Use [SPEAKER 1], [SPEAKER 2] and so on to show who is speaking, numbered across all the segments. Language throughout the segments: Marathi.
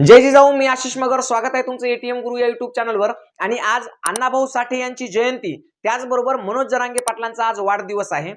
[SPEAKER 1] जय जिजाऊ मी आशिष मगर. स्वागत आहे तुमचं एटीएम गुरु या युट्यूब चॅनलवर आणि आज अण्णाभाऊ साठे यांची जयंती. त्याचबरोबर मनोज जरांगे पाटलांचा आज वाढदिवस आहे.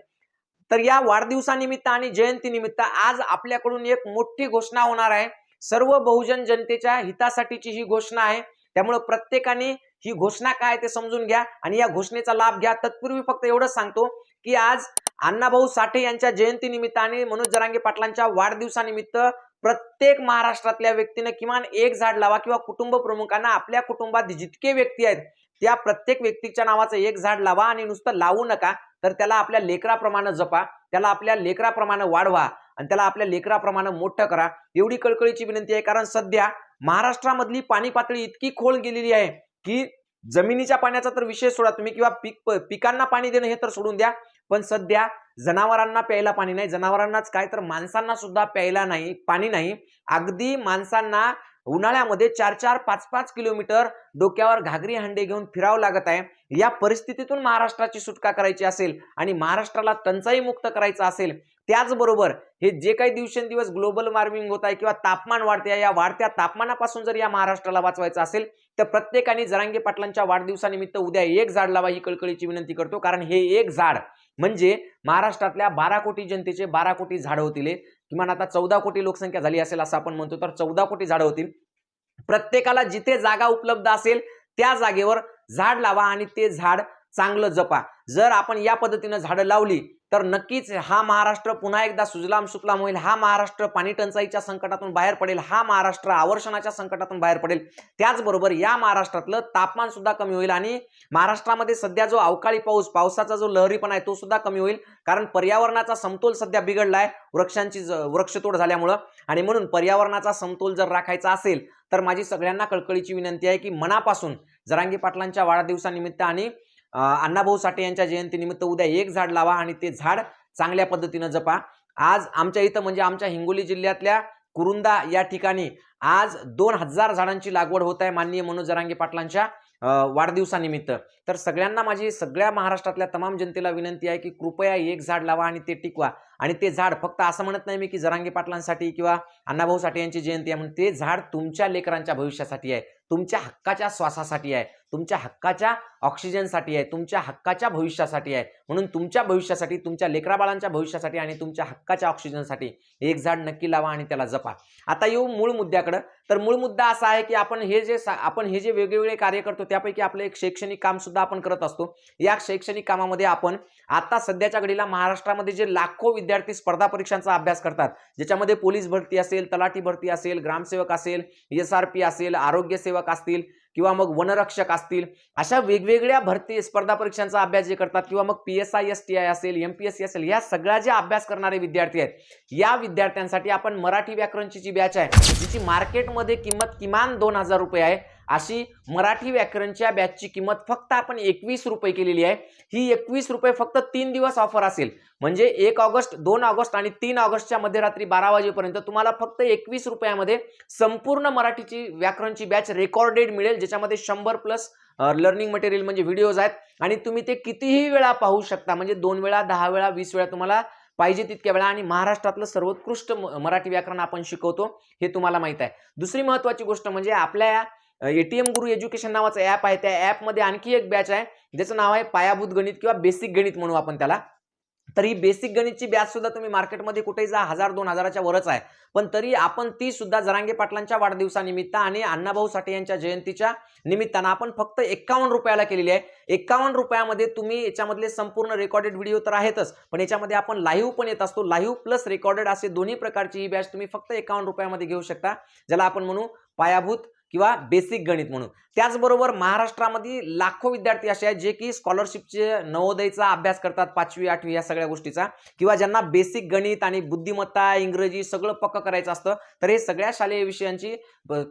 [SPEAKER 1] तर या वाढदिवसानिमित्त आणि जयंतीनिमित्त आज आपल्याकडून एक मोठी घोषणा होणार आहे. सर्व बहुजन जनतेच्या हितासाठीची ही घोषणा आहे. त्यामुळे प्रत्येकाने ही घोषणा काय ते समजून घ्या आणि या घोषणेचा लाभ घ्या. तत्पूर्वी फक्त एवढंच सांगतो की आज अण्णाभाऊ साठे यांच्या जयंतीनिमित्त आणि मनोज जरांगे पाटलांच्या वाढदिवसानिमित्त प्रत्येक महाराष्ट्रातल्या व्यक्तीनं किमान एक झाड लावा किंवा कुटुंब प्रमुखांना आपल्या कुटुंबात जितके व्यक्ती आहेत त्या प्रत्येक व्यक्तीच्या नावाचं एक झाड लावा आणि नुसतं लावू नका तर त्याला आपल्या लेकराप्रमाणे जपा त्याला आपल्या लेकराप्रमाणे वाढवा आणि त्याला आपल्या लेकराप्रमाणे मोठं करा. एवढी कळकळीची विनंती आहे कारण सध्या महाराष्ट्रामधली पाणी पातळी इतकी खोल गेलेली आहे की जमिनीच्या पाण्याचा तर विषय सोडा तुम्ही किंवा पीक पिकांना पाणी देणं हे तर सोडून द्या पण सध्या जनावरांना प्यायला पाणी नाही. जनावरांनाच काय तर माणसांना सुद्धा प्यायला नाही पाणी नाही. अगदी माणसांना उन्हाळ्यामध्ये चार चार पाच पाच किलोमीटर डोक्यावर घागरी हंडे घेऊन फिरावं लागत आहे. या परिस्थितीतून महाराष्ट्राची सुटका करायची असेल आणि महाराष्ट्राला टंचाई मुक्त करायचं असेल त्याचबरोबर हे जे काही दिवसेंदिवस ग्लोबल वॉर्मिंग होत आहे किंवा तापमान वाढते या वाढत्या तापमानापासून जर या महाराष्ट्राला वाचवायचं असेल तर प्रत्येकाने जरांगे पाटलांच्या वाढदिवसानिमित्त उद्या एक झाड लावा ही कळकळीची विनंती करतो. कारण हे एक झाड म्हणजे महाराष्ट्रातल्या बारा कोटी जनतेचे बारा कोटी झाडं होतील किमान आता चौदा कोटी लोकसंख्या झाली असेल असं आपण म्हणतो तर चौदा कोटी झाडं होतील. प्रत्येकाला जिथे जागा उपलब्ध असेल त्या जागेवर झाड लावा आणि ते झाड चांगलं जपा. जर आपण या पद्धतीनं झाडं लावली तर नक्कीच हा महाराष्ट्र पुन्हा एकदा सुजलाम सुफलाम होईल. हा महाराष्ट्र पाणी टंचाईच्या संकटातून बाहेर पडेल. हा महाराष्ट्र आवर्षणाच्या संकटातून बाहेर पडेल. त्याचबरोबर या महाराष्ट्रातलं तापमान सुद्धा कमी होईल आणि महाराष्ट्रामध्ये सध्या जो अवकाळी पाऊस पावसाचा जो लहरीपणा आहे तो सुद्धा कमी होईल. कारण पर्यावरणाचा समतोल सध्या बिघडलाय वृक्षांची ज- वृक्षतोड झाल्यामुळं. आणि म्हणून पर्यावरणाचा समतोल जर राखायचा असेल तर माझी सगळ्यांना कळकळीची विनंती आहे की मनापासून जरांगी पाटलांच्या वाढदिवसानिमित्त आणि अण्णाभाऊ साठे यांच्या जयंतीनिमित्त उद्या एक झाड लावा आणि ते झाड चांगल्या पद्धतीनं जपा. आज आमच्या इथं म्हणजे आमच्या हिंगोली जिल्ह्यातल्या कुरुंदा या ठिकाणी आज दोन हजार झाडांची लागवड होत आहे माननीय मनोज जरांगे पाटलांच्या वाढदिवसानिमित्त. तर सगळ्यांना माझी सगळ्या महाराष्ट्रातल्या तमाम जनतेला विनंती आहे की कृपया एक झाड लावा आणि ते टिकवा. आणि ते झाड फक्त असं म्हणत नाही मी की जरांगे पाटलांसाठी किंवा अण्णाभाऊ साठे यांची जयंती आहे म्हणून ते झाड तुमच्या लेकरांच्या भविष्यासाठी आहे. तुमच्या हक्काच्या श्वासासाठी आहे. तुमच्या हक्काच्या ऑक्सिजनसाठी आहे तुमच्या हक्काच्या भविष्यासाठी आहे. म्हणून तुमच्या भविष्यासाठी तुमच्या लेकराबाळांच्या भविष्यासाठी आणि तुमच्या हक्काच्या ऑक्सिजनसाठी एक झाड नक्की लावा आणि त्याला जपा. आता येऊ मूळ मुद्द्याकडं. तर मूळ मुद्दा असा आहे की आपण हे जे सा- आपण हे जे वेगवेगळे कार्य करतो त्यापैकी आपलं एक शैक्षणिक काम सुद्धा आपण करत असतो. या शैक्षणिक कामामध्ये आपण आता सध्याच्या घडीला महाराष्ट्रामध्ये जे लाखो विद्यार्थी स्पर्धा परीक्षांचा अभ्यास करतात ज्याच्यामध्ये पोलीस भरती असेल तलाठी भरती असेल ग्रामसेवक असेल एस आर पी असेल आरोग्य सेवक असतील किंवा मग वनरक्षक असतील अशा वेगवेगळ्या भरती स्पर्धा परीक्षांचा अभ्यास जे करतात किंवा मग P S I S T I असेल एम पी एस सी असेल या सगळ्या ज्या अभ्यास करणारे विद्यार्थी आहेत या विद्यार्थ्यांसाठी आपण मराठी व्याकरणची जी बॅच आहे जिची मार्केटमध्ये किंमत किमान दोन हजार रुपये आहे. अशी मराठी व्याकरणच्या बॅचची किंमत फक्त आपण एकवीस रुपये केलेली आहे. ही एकवीस रुपये फक्त तीन दिवस ऑफर असेल. म्हणजे एक ऑगस्ट दोन ऑगस्ट आणि तीन ऑगस्टच्या मध्यरात्री बारा वाजेपर्यंत तुम्हाला फक्त एकवीस रुपयामध्ये संपूर्ण मराठीची व्याकरणची बॅच रेकॉर्डेड मिळेल ज्याच्यामध्ये शंभर प्लस लर्निंग मटेरियल म्हणजे व्हिडिओज आहेत. आणि तुम्ही ते कितीही वेळा पाहू शकता म्हणजे दोन वेळा दहा वेळा वीस वेळा तुम्हाला पाहिजे तितक्या वेळा. आणि महाराष्ट्रातलं सर्वोत्कृष्ट म- मराठी व्याकरण आपण शिकवतो हे तुम्हाला माहीत आहे. दुसरी महत्वाची गोष्ट म्हणजे आपल्या एटीएम गुरु एज्युकेशन नावाचं ॲप आहे. त्या ॲपमध्ये आणखी एक बॅच आहे. ज्याचं नाव आहे पायाभूत गणित किंवा बेसिक गणित म्हणू आपण त्याला. तर ही बेसिक गणितची बॅच सुद्धा तुम्ही मार्केटमध्ये कुठेही जा हजार दोन हजाराच्या वरच आहे. पण तरी आपण ती सुद्धा जरांगे पाटलांच्या वाढदिवसानिमित्त आणि अण्णाभाऊ साठे यांच्या जयंतीच्या निमित्तानं आपण फक्त एक्कावन्न रुपयाला केलेली आहे. एक्कावन्न रुपयामध्ये तुम्ही याच्यामधले संपूर्ण रेकॉर्डेड व्हिडिओ तर आहेतच. पण याच्यामध्ये आपण लाईव्ह पण येत असतो. लाईव्ह प्लस रेकॉर्डेड असे दोन्ही प्रकारची ही बॅच तुम्ही फक्त एकावन्न रुपयामध्ये घेऊ शकता. ज्याला आपण म्हणू पायाभूत किंवा बेसिक गणित म्हणून. त्याचबरोबर महाराष्ट्रामध्ये लाखो विद्यार्थी असे आहेत जे की स्कॉलरशिपचे नवोदयचा अभ्यास करतात पाचवी आठवी या सगळ्या गोष्टीचा. किंवा ज्यांना बेसिक गणित आणि बुद्धिमत्ता इंग्रजी सगळं पक्क करायचं असतं तर हे सगळ्या शालेय विषयांची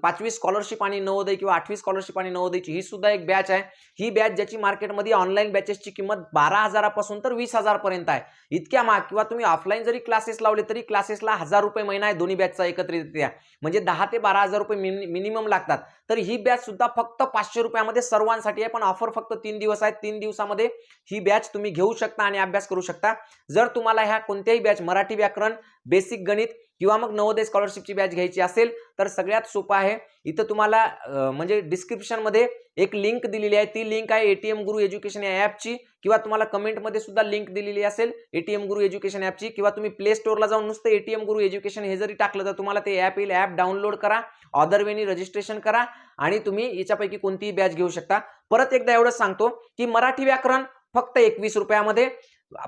[SPEAKER 1] पाचवी स्कॉलरशिप आणि नवोदय किंवा आठवी स्कॉलरशिप आणि नवोदयची ही सुद्धा एक बॅच आहे. ही बॅच ज्याची मार्केटमध्ये ऑनलाईन बॅचेसची किंमत बारा हजारापासून तर वीस हजारपर्यंत आहे. इतक्या महाग किंवा तुम्ही ऑफलाईन जरी क्लासेस लावले तरी क्लासेसला हजार रुपये महिना आहे दोन्ही बॅचचा एकत्रितरित्या. म्हणजे दहा ते बारा हजार रुपये मिनिमम लागतात. तर ही बॅच सुद्धा फक्त पाचशे रुपयामध्ये सर्वांसाठी आहे. पण ऑफर फक्त तीन दिवस आहेत. तीन दिवसामध्ये ही बॅच तुम्ही घेऊ शकता आणि अभ्यास करू शकता. जर तुम्हाला ह्या कोणत्याही बॅच मराठी व्याकरण बेसिक गणित किंवा मग नवोदय स्कॉलरशिपची बॅच घ्यायची असेल तर सगळ्यात सोपं आहे. इथं तुम्हाला म्हणजे डिस्क्रिप्शनमध्ये एक लिंक दिलेली आहे. ती लिंक आहे एटीएम गुरु एज्युकेशन या ॲपची किंवा तुम्हाला कमेंटमध्ये सुद्धा लिंक दिलेली असेल एटीएम गुरु एज्युकेशन ॲपची किंवा तुम्ही प्ले स्टोअरला जाऊन नुसतं एटीएम गुरु एज्युकेशन हे जरी टाकलं तर तुम्हाला ते ॲप येईल. ॲप डाउनलोड करा. ऑदर वेनी रजिस्ट्रेशन करा. आणि तुम्ही याच्यापैकी कोणतीही बॅच घेऊ शकता. परत एकदा एवढंच सांगतो की मराठी व्याकरण फक्त एकवीस रुपयामध्ये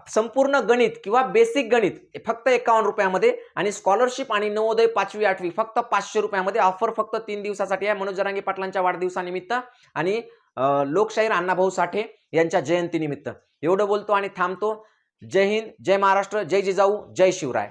[SPEAKER 1] संपूर्ण गणित किंवा बेसिक गणित फक्त एकावन्न रुपयामध्ये आणि स्कॉलरशिप आणि नवोदय पाचवी आठवी फक्त पाचशे रुपयामध्ये ऑफर फक्त तीन दिवसासाठी आहे. मनोज जरांगी पाटलांच्या वाढदिवसानिमित्त आणि लोकशाहीर अण्णाभाऊ साठे यांच्या जयंतीनिमित्त. एवढं बोलतो आणि थांबतो. जय हिंद जय महाराष्ट्र जय जिजाऊ जय शिवराय.